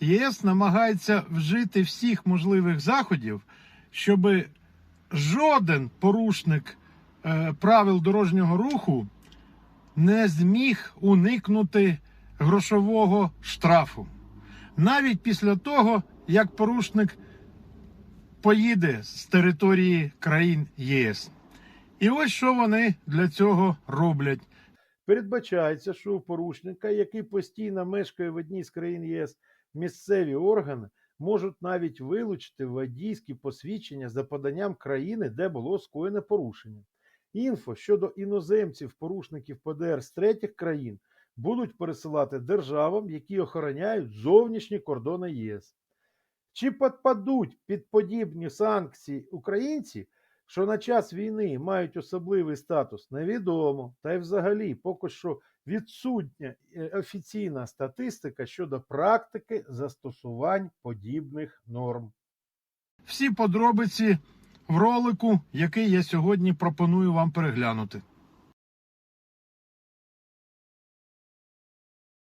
ЄС намагається вжити всіх можливих заходів, щоб жоден порушник е, правил дорожнього руху не зміг уникнути грошового штрафу. Навіть після того, як порушник поїде з території країн ЄС. І ось що вони для цього роблять. Передбачається, що у порушника, який постійно мешкає в одній з країн ЄС, місцеві органи можуть навіть вилучити водійські посвідчення за поданням країни, де було скоєне порушення. Інфо щодо іноземців, порушників ПДР з третіх країн будуть пересилати державам, які охороняють зовнішні кордони ЄС. Чи підпадуть під подібні санкції українці, що на час війни мають особливий статус, невідомо. Та й взагалі поки що відсутня е, офіційна статистика щодо практики застосувань подібних норм. Всі подробиці в ролику, який я сьогодні пропоную вам переглянути.